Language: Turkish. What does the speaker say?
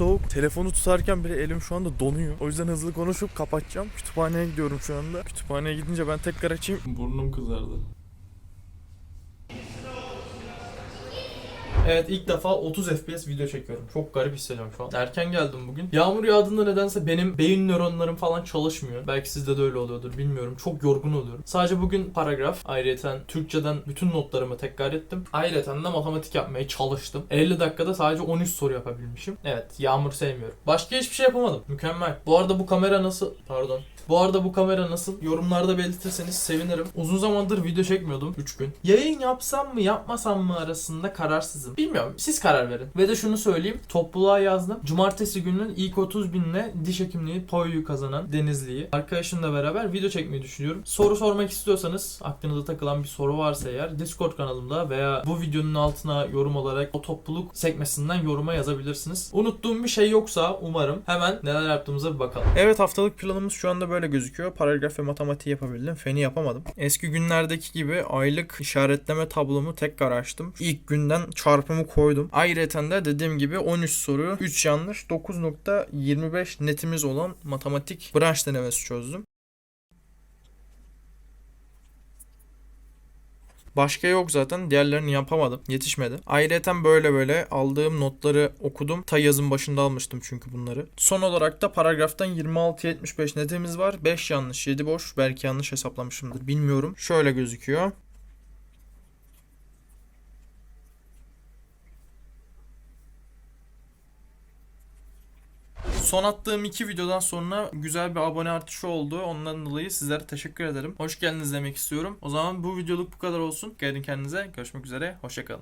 soğuk. Telefonu tutarken bile elim şu anda donuyor. O yüzden hızlı konuşup kapatacağım. Kütüphaneye gidiyorum şu anda. Kütüphaneye gidince ben tekrar açayım. Burnum kızardı. Evet ilk defa 30 FPS video çekiyorum. Çok garip hissediyorum şu an. Erken geldim bugün. Yağmur yağdığında nedense benim beyin nöronlarım falan çalışmıyor. Belki sizde de öyle oluyordur bilmiyorum. Çok yorgun oluyorum. Sadece bugün paragraf. Ayrıca Türkçeden bütün notlarımı tekrar ettim. Ayrıca de matematik yapmaya çalıştım. 50 dakikada sadece 13 soru yapabilmişim. Evet Yağmur sevmiyorum. Başka hiçbir şey yapamadım. Mükemmel. Bu arada bu kamera nasıl? Pardon. Bu arada bu kamera nasıl? Yorumlarda belirtirseniz sevinirim. Uzun zamandır video çekmiyordum. 3 gün. Yayın yapsam mı yapmasam mı arasında kararsızım. Bilmiyorum. Siz karar verin. Ve de şunu söyleyeyim. Topluluğa yazdım. Cumartesi gününün ilk 30 binle diş hekimliği Toy'u kazanan Denizli'yi arkadaşımla beraber video çekmeyi düşünüyorum. Soru sormak istiyorsanız aklınıza takılan bir soru varsa eğer Discord kanalımda veya bu videonun altına yorum olarak o topluluk sekmesinden yoruma yazabilirsiniz. Unuttuğum bir şey yoksa umarım hemen neler yaptığımıza bir bakalım. Evet haftalık planımız şu anda böyle gözüküyor. Paragraf ve matematiği yapabildim. Feni yapamadım. Eski günlerdeki gibi aylık işaretleme tablomu tekrar açtım. İlk günden çarpımı koydum. Ayrıca de dediğim gibi 13 soru, 3 yanlış, 9.25 netimiz olan matematik branş denemesi çözdüm. Başka yok zaten. Diğerlerini yapamadım. Yetişmedi. Ayrıca böyle böyle aldığım notları okudum. Ta yazın başında almıştım çünkü bunları. Son olarak da paragraftan 26-75 netimiz var. 5 yanlış, 7 boş. Belki yanlış hesaplamışımdır. Bilmiyorum. Şöyle gözüküyor. Son attığım iki videodan sonra güzel bir abone artışı oldu. Ondan dolayı sizlere teşekkür ederim. Hoş geldiniz demek istiyorum. O zaman bu videoluk bu kadar olsun. Gelin kendinize. Görüşmek üzere. Hoşçakalın.